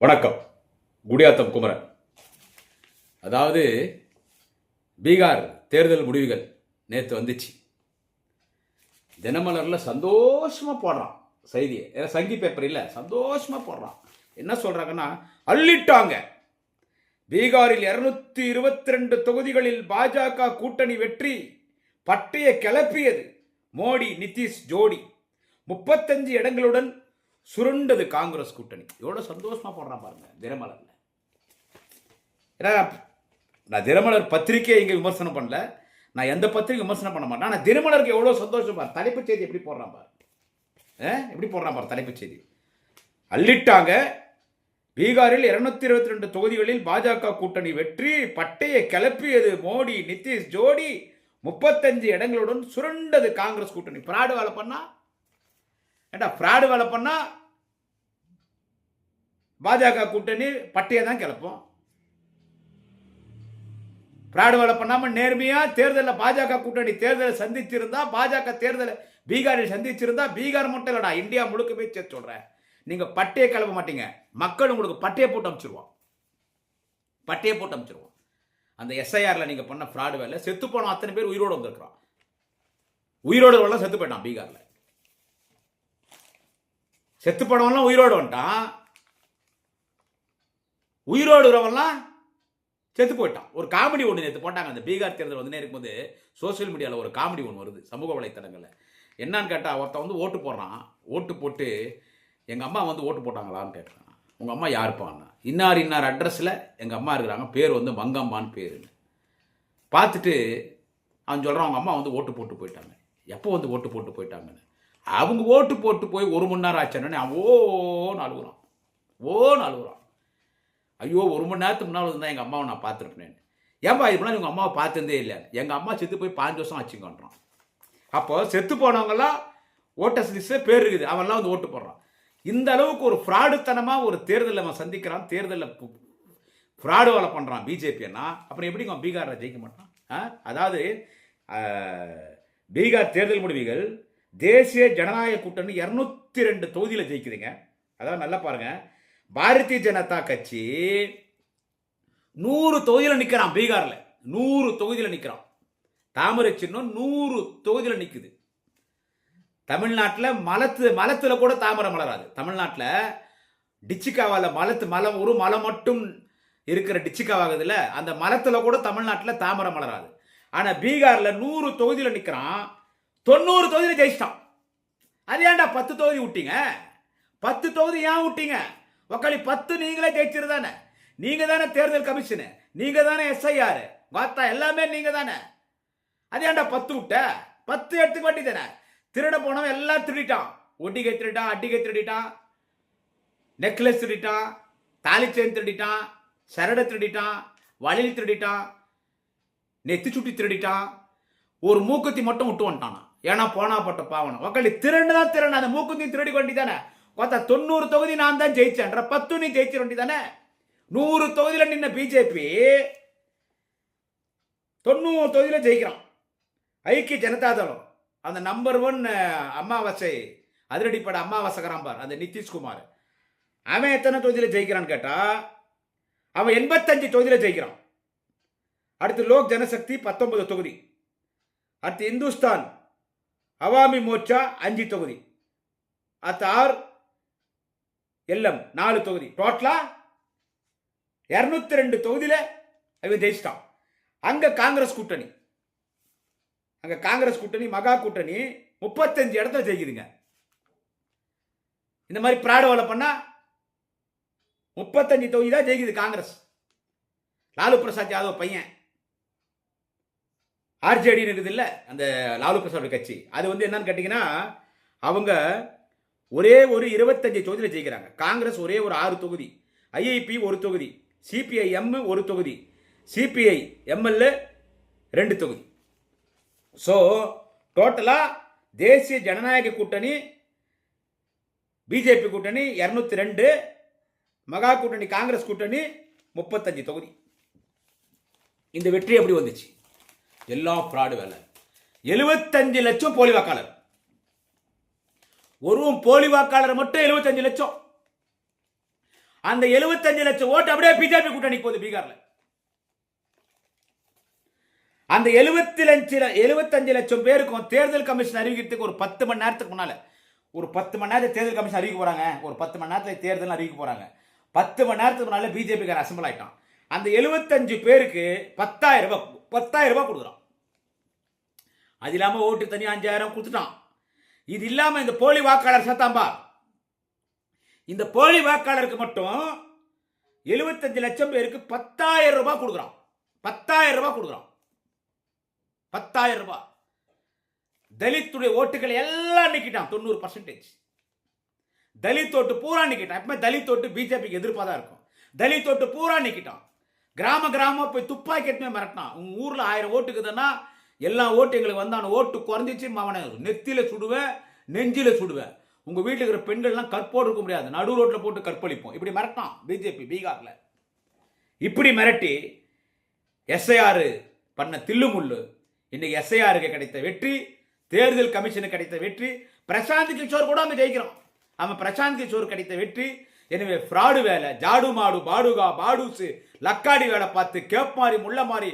வணக்கம். குடியாத்தம் குமரன். அதாவது பீகார் தேர்தல் முடிவுகள் நேற்று வந்துச்சு. தினமலரில் சந்தோஷமாக போடுறான் செய்தியை. ஏன்னா சங்கி பேப்பர் இல்லை சந்தோஷமாக போடுறான். என்ன சொல்கிறாங்கன்னா அள்ளிட்டாங்க. பீகாரில் இருநூத்தி இருபத்தி ரெண்டு தொகுதிகளில் பாஜக கூட்டணி வெற்றி பட்டையை கிளப்பியது மோடி நிதிஷ் ஜோடி. முப்பத்தஞ்சு இடங்களுடன் சுருண்டது காங்கிரஸ் கூட்டணி. எவ்வளோ சந்தோஷமாக போடுறான் பாருங்க தினமலர்ல. ஏன்னா நான் தினமலர் பத்திரிகையை இங்கே விமர்சனம் பண்ணல. நான் எந்த பத்திரிகை விமர்சனம் பண்ண மாட்டேன். ஆனால் தினமலருக்கு எவ்வளோ சந்தோஷம் பாரு தலைப்புச் செய்தி எப்படி போடுறான் பாரு. ஆ? எப்படி போடுறான் பாரு தலைப்புச் செய்தி. அள்ளிட்டாங்க. பீகாரில் இருநூத்தி இருபத்தி ரெண்டு தொகுதிகளில் பாஜக கூட்டணி வெற்றி பட்டையை கிளப்பியது மோடி நிதிஷ் ஜோடி. முப்பத்தஞ்சு இடங்களுடன் சுருண்டது காங்கிரஸ் கூட்டணி. பிராடு வேலை பண்ணால் ஏண்டா ஃப்ராடு வேலை பண்ணால் பாஜக கூட்டணி பட்டையை தான் கிளப்போம். ஃப்ராடு வேலை பண்ணாமல் நேர்மையாக தேர்தலில் பாஜக கூட்டணி தேர்தலை சந்திச்சிருந்தா பாஜக தேர்தலை பீகாரில் சந்திச்சிருந்தா பீகார் மட்டும் இல்லைடா இந்தியா முழுக்கவே சேர்த்து சொல்கிறேன் நீங்கள் பட்டையை கிளப்ப மாட்டீங்க. மக்கள் உங்களுக்கு பட்டையை போட்டு அமைச்சிருவோம் பட்டையை போட்டு அமைச்சிருவோம் அந்த எஸ்ஐஆரில் நீங்கள் பண்ண ஃப்ராடு வேலை செத்து போனோம் அத்தனை பேர் உயிரோடு வந்திருக்கிறான். உயிரோடு செத்து போயிட்டான் பீகாரில். செத்து போனவன்லாம் உயிரோடு வந்துட்டான் உயிரோடுறவன்லாம் செத்து போயிட்டான் ஒரு காமெடி ஒன்று நேற்று போட்டாங்க. அந்த பீகார் தேர்தல் வந்து இருக்கும்போது சோஷியல் மீடியாவில் ஒரு காமெடி ஒன்று வருது சமூக வலைத்தளங்களில். என்னன்னு கேட்டால் ஒருத்தன் வந்து ஓட்டு போடுறான். ஓட்டு போட்டு எங்கள் அம்மா வந்து ஓட்டு போட்டாங்களான்னு கேட்குறான் உங்கள் அம்மா யாருப்பான்னா இன்னார் இன்னார் அட்ரஸில் எங்கள் அம்மா இருக்கிறாங்க. பேர் வந்து மங்கம்மான்னு பேருன்னு. பார்த்துட்டு அவன் சொல்கிறான் அவங்க அம்மா வந்து ஓட்டு போட்டு போயிட்டாங்க. எப்போ வந்து ஓட்டு போட்டு போயிட்டாங்கன்னு? அவங்க ஓட்டு போட்டு போய் ஒரு மணி நேரம் ஆச்சுன்னு அவன் ஓன்னு அழுகுறான் ஓ அழுகுறான் ஐயோ ஒரு மணி நேரத்துக்கு முன்னால் இருந்தால் எங்கள் அம்மாவை நான் பார்த்துருப்பேன். ஏன்பா இது முன்னாடி உங்கள் அம்மாவை பார்த்ததே இல்லை. எங்கள் அம்மா செத்து போய் பாஞ்சு வருஷம் ஆச்சுங்கன்றான். அப்போ செத்து போனவங்கெல்லாம் ஓட்டர்ஸ் லிஸ்ட்டில் பேர் இருக்குது. அவன்லாம் வந்து ஓட்டு போடுறான். இந்த அளவுக்கு ஒரு ஃப்ராடுத்தனமாக ஒரு தேர்தலில் அவன் சந்திக்கிறான். தேர்தலில் ஃப்ராடு வேலை பண்ணுறான் பிஜேபின்னா. அப்புறம் எப்படி அவன் பீகாரில் ஜெயிக்க மாட்டான்? அதாவது பீகார் தேர்தல் முடிவுகள் தேசிய ஜனநாயக கூட்டணி இரநூத்தி ரெண்டு தொகுதியில் ஜெயிக்குதுங்க. அதாவது நல்லா பாருங்க. பாரதிய ஜனதா கட்சி நூறு தொகுதியில் நிற்கிறான் பீகாரில். நூறு தொகுதியில் நிற்கிறான் தாமரை சின்னம் நூறு தொகுதியில் நிற்குது தமிழ்நாட்டில் மலத்து மலத்தில் கூட தாமரை மலராது. தமிழ்நாட்டில் டிச்சிக்காவால் மலத்து மலம் ஒரு மலை மட்டும் இருக்கிற டிச்சிக்காவாகுதுல அந்த மலத்தில் கூட தமிழ்நாட்டில் தாமரை மலராது. ஆனால் பீகாரில் நூறு தொகுதியில் நிற்கிறான் தொண்ணூறு தொகுதியில் ஜெயிச்சிட்டான் அது ஏன்டா பத்து தொகுதி விட்டீங்க? பத்து தொகுதி ஏன் விட்டீங்க? ஒக்களி பத்து நீங்களே ஜெயிச்சிருதானே நீங்கள் தானே தேர்தல் கமிஷனு. நீங்கள் தானே எஸ்ஐஆர் வார்த்தா எல்லாமே நீங்கள் தானே. அது ஏன்டா பத்து விட்ட? பத்து எடுத்துக்க வேண்டி தானே திருட போனவன் எல்லாம் திருடிட்டான். ஒட்டிகை திருடிட்டான் அட்டிகை திருடிட்டான். நெக்லஸ் திருடிட்டான். தாலி செயின் திருடிட்டான். சரடை திருடிட்டான். வளையல் திருடிட்டான். நெத்தி சுட்டி திருடிட்டான். ஒரு மூக்குத்தி மட்டும் விட்டு வந்துட்டானா? ஏன்னா போனா போட்ட பாவனம். உக்காளி திருண்டு தான் திருடு அந்த மூக்குந்தி திருடி கொண்டி தானே கொத்த தொண்ணூறு தொகுதி நான் தான் ஜெயிச்சேன்ற பத்து நீ ஜெயிச்சு வேண்டி தானே நூறு தொகுதியில் நின்ன பிஜேபி தொண்ணூறு தொகுதியில் ஜெயிக்கிறான். ஐக்கிய ஜனதா தளம். அந்த நம்பர் ஒன் அமாவாசை அதிரடிப்பட அமாவாசைக்கிறான் பார் அந்த நிதிஷ்குமார். அவன் எத்தனை தொகுதியில் ஜெயிக்கிறான்னு கேட்டா அவன் எண்பத்தஞ்சு தொகுதியில் ஜெயிக்கிறான். அடுத்து லோக் ஜனசக்தி பத்தொன்பது தொகுதி. அடுத்து இந்துஸ்தான் அவாமி மோர்ச்சா அஞ்சு தொகுதி. அத்தார் ஆர் எல்எம் நாலு தொகுதி. டோட்டலா இரநூத்தி ரெண்டு தொகுதியில் அவன் ஜெயிச்சிட்டான். அங்கே காங்கிரஸ் கூட்டணி. அங்கே காங்கிரஸ் கூட்டணி மகா கூட்டணி முப்பத்தஞ்சு இடத்துல ஜெயிக்குதுங்க. இந்த மாதிரி பிராடு வேலை பண்ணா முப்பத்தஞ்சு தொகுதி தான் ஜெயிக்குது காங்கிரஸ். லாலு பிரசாத் யாதவ் பையன். ஆர்ஜேடின்னு இருக்குது இல்லை அந்த லாலு பிரசாத் கட்சி. அது வந்து என்னன்னு கேட்டிங்கன்னா அவங்க ஒரே ஒரு இருபத்தஞ்சு தொகுதியில் ஜெயிக்கிறாங்க. காங்கிரஸ் ஒரே ஒரு ஆறு தொகுதி ஐஐபி ஒரு தொகுதி சிபிஐ எம் ஒரு தொகுதி சிபிஐ எம்எல்ஏ ரெண்டு தொகுதி. ஸோ டோட்டலாக தேசிய ஜனநாயக கூட்டணி பிஜேபி கூட்டணி இரநூத்தி ரெண்டு மகா கூட்டணி காங்கிரஸ் கூட்டணி முப்பத்தஞ்சு தொகுதி. இந்த வெற்றி எப்படி வந்துச்சு? எல்லாம் ஃப்ராடு வேலை. எழுபத்தஞ்சு லட்சம் போலி வாக்காளர். ஒரு போலி வாக்காளர் மட்டும் எழுபத்தஞ்சு லட்சம். அந்த 75 லட்சம் ஓட்டு அப்படியே பிஜேபி கூட்டணி போகுது பீகார்ல. அந்த 75 லட்சம் 75 லட்சம் பேருக்கும் தேர்தல் கமிஷன் அறிவிக்கிறதுக்கு ஒரு பத்து மணி நேரத்துக்கு முன்னால ஒரு பத்து மணி நேரத்தில் தேர்தல் கமிஷன் அறிவிக்க போறாங்க. ஒரு பத்து மணி நேரத்தில் தேர்தல் அறிவிக்க போறாங்க. பத்து மணி நேரத்துக்கு முன்னால பிஜேபி அசம்பிள் ஆயிட்டான். அந்த 75 பேருக்கு பத்தாயிரம் ரூபாய் பத்தாயிரம் ரூபாய் கொடுக்குறான். அது இல்லாமல் ஓட்டு தனி அஞ்சாயிரம் கொடுத்துட்டான். இது இல்லாமல் இந்த போலி வாக்காளர் சத்தாம்பா இந்த போலி வாக்காளருக்கு மட்டும் 75 லட்சம் பேருக்கு பத்தாயிரம் ரூபாய் கொடுக்குறான். பத்தாயிரம் ரூபாய் கொடுக்குறான். பத்தாயிரம் ரூபாய். தலித்துடைய ஓட்டுகளை எல்லாம் நிக்கிட்டான் தொண்ணூறு பர்சன்டேஜ் தலித் ஓட்டு பூரா நிக்கிட்டான். எப்பவுமே தலித் ஓட்டு பிஜேபிக்கு எதிர்ப்பாக தான் இருக்கும். தலித் ஓட்டு பூரா நிக்கிட்டான். கிராம கிராமம் போய் துப்பாக்கி எடுத்துமே மிரட்டினான். உங்கள் ஊரில் ஆயிரம் ஓட்டுக்குதுன்னா எல்லா ஓட்டு எங்களுக்கு வந்தான ஓட்டு குறைஞ்சிச்சு அவனை நெத்தியில் சுடுவேன் நெஞ்சில் சுடுவேன் உங்கள் வீட்டில் இருக்கிற பெண்கள்லாம் கற்போடு இருக்க முடியாது. நடு ரோட்டில் போட்டு கற்பழிப்போம். இப்படி மிரட்டான் பிஜேபி பீகாரில். இப்படி மிரட்டி எஸ்ஐஆர் பண்ண தில்லுமுள்ளு இன்னைக்கு எஸ்ஐஆருக்கு கிடைத்த வெற்றி தேர்தல் கமிஷனுக்கு கிடைத்த வெற்றி பிரசாந்த் கிஷோர் கூட அங்கே ஜெயிக்கிறோம் அவன் பிரசாந்த் கிஷோர் கிடைத்த வெற்றி எனவே ஃப்ராடு வேலை ஜாடு மாடு பாடுகா பாடுசு லக்காடி வேலை பார்த்து கேப் மாறி முள்ள மாறி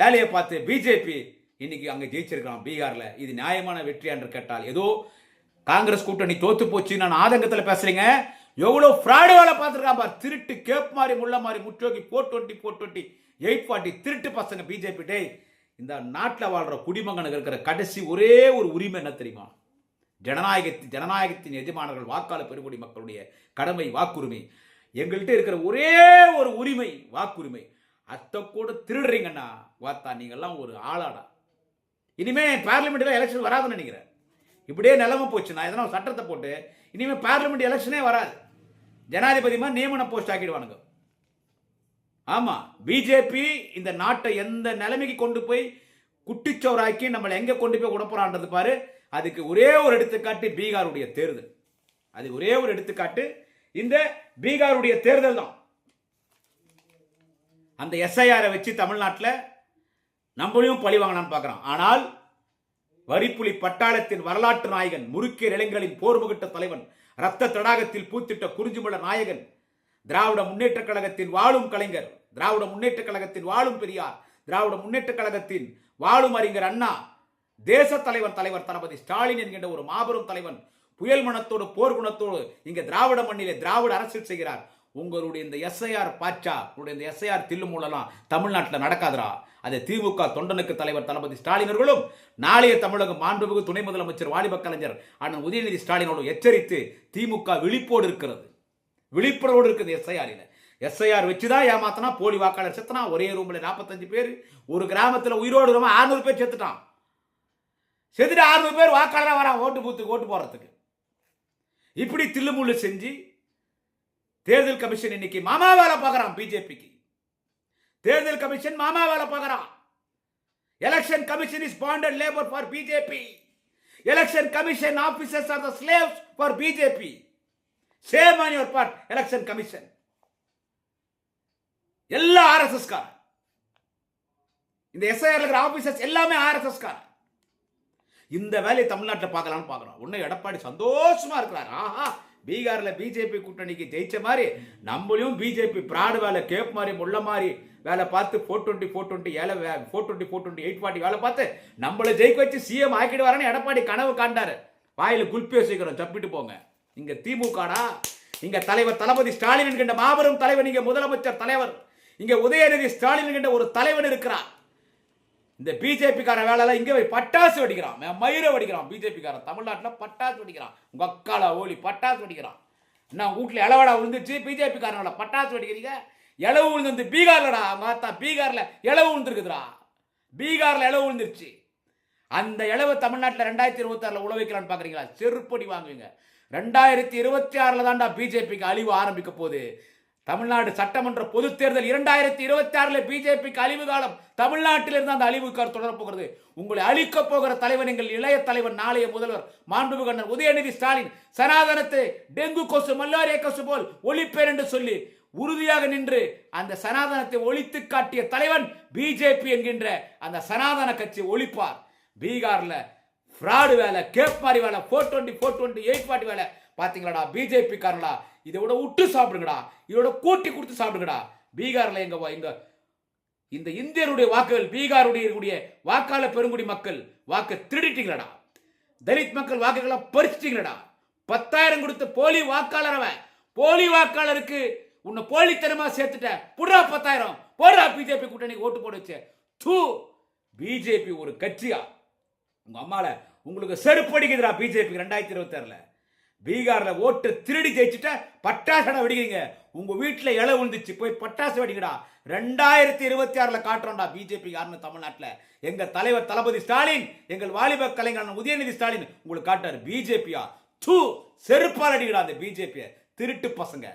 வேலையை பார்த்து பிஜேபி இன்னைக்கு அங்கே ஜெயிச்சிருக்கலாம் பீகாரில். இது நியாயமான வெற்றி என்று கேட்டால் ஏதோ காங்கிரஸ் கூட்டணி தோத்து போச்சு நான் ஆதங்கத்தில் பேசுறீங்க. எவ்வளோ ஃப்ராடு வேலை பார்த்துருக்கான் பார். திருட்டு கேப் மாறி முள்ள மாதிரி முற்றோக்கி four twenty four twenty eight forty திருட்டு பசங்க பிஜேபி டே இந்த நாட்டில் வாழ்கிற குடிமகனுக்கு இருக்கிற கடைசி ஒரே ஒரு உரிமை என்ன தெரியுமா? ஜனநாயகத்தின் ஜனநாயகத்தின் எஜமானர்கள் வாக்காளர் பெருங்குடி மக்களுடைய கடமை வாக்குரிமை. எங்கள்கிட்ட இருக்கிற ஒரே ஒரு உரிமை வாக்குரிமை. அத்தை கூட திருடுறீங்கண்ணா. வாத்தா நீங்கள்லாம் ஒரு ஆளாடா. இனிமே பார்லிமெண்ட்ல எலெக்ஷன் வராதுன்னு நினைக்கிறேன். இப்படியே நிலமை போச்சு. நான் எதனா சட்டத்தை போட்டு இனிமேல் பார்லிமெண்ட் எலெக்ஷனே வராது. ஜனாதிபதிமாக நியமன போஸ்ட் ஆக்கிடுவானுங்க. ஆமாம் பிஜேபி இந்த நாட்டை எந்த நிலைமைக்கு கொண்டு போய் குட்டிச்சோறாக்கி நம்மளை எங்கே கொண்டு போய் உடப்புறான்றது பாரு. அதுக்கு ஒரே ஒரு எடுத்துக்காட்டு பீகாருடைய தேர்தல். அது ஒரே ஒரு எடுத்துக்காட்டு இந்த பீகாருடைய தேர்தல் தான். அந்த எஸ்ஐஆரை வச்சு தமிழ்நாட்டில் நம்மளையும் பழி வாங்கலாம்னு பார்க்குறான். ஆனால் வரிப்புலி பட்டாளத்தின் வரலாற்று நாயகன் முறுக்கிய இளைஞர்களின் போர்முகிட்ட தலைவன் ரத்த தடாகத்தில் பூத்திட்ட குறிஞ்சிமல நாயகன் திராவிட முன்னேற்றக் கழகத்தின் வாழும் கலைஞர் திராவிட முன்னேற்றக் கழகத்தின் வாழும் பெரியார் திராவிட முன்னேற்றக் கழகத்தின் வாழும் அறிஞர் அண்ணா தேச தலைவன் தலைவர் தளபதி ஸ்டாலின் என்கின்ற ஒரு மாபெரும் தலைவன் புயல் மனத்தோடு போர் குணத்தோடு இங்கே திராவிட மண்ணிலே திராவிட அரசியல் செய்கிறார். உங்களுடைய இந்த எஸ்ஐஆர் பாச்சா உங்களுடைய இந்த எஸ்ஐஆர் தில்லு மூலலாம் தமிழ்நாட்டில் நடக்காதுடா. அதை திமுக தொண்டனுக்கு தலைவர் தளபதி ஸ்டாலினர்களும் நாளைய தமிழகம் மாண்புமிகு துணை முதலமைச்சர் வாலிப கலைஞர் அண்ணன் உதயநிதி ஸ்டாலினோடு எச்சரித்து திமுக விழிப்போடு இருக்கிறது. விழிப்புணர்வோடு இருக்குது எஸ்ஐஆரில். எஸ்ஐஆர் வச்சுதான் ஏமாத்தனா போலி வாக்காளர் செத்தனா ஒரே ரூம்ல நாற்பத்தஞ்சு பேர் ஒரு கிராமத்தில் உயிரோடு ரொம்ப ஆறுநூறு பேர் செத்துட்டான். செத்துட்டு ஆறுநூறு பேர் வாக்காளராக வரான் ஓட்டு பூத்துக்கு ஓட்டு போடுறதுக்கு. இப்படி தில்லுமுள்ளு செஞ்சு தேர்தல் கமிஷன் இன்னைக்கு மாமா வேலை பார்க்கறான் பிஜேபிக்கு. தேர்தல் கமிஷன் மாமா வேலை பார்க்கறான். Election commission is bonded labour for BJP election commission officers are the slaves for BJP same on your part election commission எல்லா ஆர்எஸ்எஸ் கார் இந்த எஸ்ஐஆர் இருக்கிற ஆபீசர்ஸ் எல்லாமே ஆர்எஸ்எஸ் கார் இந்த வேலையை தமிழ்நாட்டில் பார்க்கலாம்னு பார்க்குறோம் உன்னை எடப்பாடி சந்தோஷமா இருக்கிறார். ஆஹா. பீகாரில் பிஜேபி கூட்டணிக்கு ஜெயிச்ச மாதிரி நம்மளையும் பிஜேபி பிராடு வேலை கேப் மாதிரி முள்ள மாதிரி வேலை பார்த்து ஃபோர் டுவெண்ட்டி ஃபோர் டுவெண்ட்டி ஏழை four twenty four twenty eight forty வேலை பார்த்து நம்மளை ஜெயிக்க வச்சு சிஎம் ஆக்கிடுவாரன்னு எடப்பாடி கனவு காண்டாரு வாயில் குல்பி வச்சுக்கிறோம் தப்பிட்டு போங்க. இங்கே திமுகடா இங்கே தலைவர் தளபதி ஸ்டாலின் என்கின்ற மாபெரும் தலைவர் இங்கே முதலமைச்சர் தலைவர் இங்கே உதயநிதி ஸ்டாலின் என்கின்ற ஒரு தலைவன் இருக்கிறார். இந்த பிஜேபி கார வேலை இங்க போய் பட்டாசு வெடிக்கிறான். மே- மயிர வெடிக்கிறான். பிஜேபி காரன். பட்டாசு வெடிக்கிறான். உங்க அக்கால ஓலி பட்டாசு வெடிக்கிறான். என்ன வீட்டில் இளவடா விழுந்துச்சு பிஜேபி காரனோட பட்டாசு வெடிக்கிறீங்க? இளவு விழுந்து பீகார்லடா. மாத்தா பீகார்ல இளவு விழுந்துருக்குதுடா பீகார்ல இளவு விழுந்துருச்சு அந்த இளவு தமிழ்நாட்டில் ரெண்டாயிரத்தி இருபத்தாறில் உழ வைக்கலான்னு பார்க்குறீங்களா செருப்படி வாங்குவீங்க. ரெண்டாயிரத்தி இருபத்தி ஆறில் தான்டா பிஜேபிக்கு அழிவு ஆரம்பிக்க போகுது. தமிழ்நாடு சட்டமன்ற பொதுத் தேர்தல் இரண்டாயிரத்தி இருபத்தி ஆறில் பிஜேபிக்கு அழிவு காலம். தமிழ்நாட்டிலிருந்து அந்த அழிவு கார் தொடரப்போகிறது. உங்களை அழிக்கப் போகிற தலைவன் எங்கள் இளைய தலைவன் நாளைய முதல்வர் மாண்புகண்ணர் உதயநிதி ஸ்டாலின். சனாதனத்தை டெங்கு கொசு மல்லாரிய கொசு போல் ஒழிப்பேன் என்று சொல்லி உறுதியாக நின்று அந்த சனாதனத்தை ஒழித்து காட்டிய தலைவன் பிஜேபி என்கின்ற அந்த சனாதன கட்சி ஒழிப்பார். பீகார்ல ஃப்ராடு வேலை கேப் மாதிரி வேலை four twenty four twenty eight forty வேலை. பார்த்தீங்களாடா பிஜேபி காரங்களா இதை விட விட்டு சாப்பிடுங்கடா. இதோட கூட்டி கொடுத்து சாப்பிடுங்கடா. பீகாரில் எங்க வா- இந்த இந்தியருடைய வாக்குகள் பீகாருடைய இருக்கக்கூடிய வாக்காளர் பெருங்குடி மக்கள் வாக்கு திருடிட்டீங்களடா. தலித் மக்கள் வாக்குகளை பறிச்சிட்டீங்களடா. பத்தாயிரம் கொடுத்த போலி வாக்காளர் அவன். போலி வாக்காளருக்கு உன்னை போலித்தனமா சேர்த்துட்ட. புடுறா பத்தாயிரம். போடுறா பிஜேபி கூட்டணி ஓட்டு போட வச்ச. தூ பிஜேபி ஒரு கட்சியா? உங்க அம்மால உங்களுக்கு செருப்படிக்குதுடா பிஜேபி ரெண்டாயிரத்தி இருபத்தாறுல பீகாரில் ஓட்டு திருடி ஜெயிச்சுட்ட பட்டாசடை வெடிக்கிறீங்க. உங்கள் வீட்டில் இலை விழுந்துச்சு போய் பட்டாசு வெடிங்கடா. ரெண்டாயிரத்தி இருபத்தி ஆறில் காட்டுறோம்டா பிஜேபி யாருன்னு தமிழ்நாட்டில். எங்கள் தலைவர் தளபதி ஸ்டாலின் எங்கள் வாலிப கலைஞரான உதயநிதி ஸ்டாலின் உங்களுக்கு காட்டார் பிஜேபியா? தூ செருப்பால் அடிக்கடா அந்த பிஜேபியை. திருட்டு பசங்க.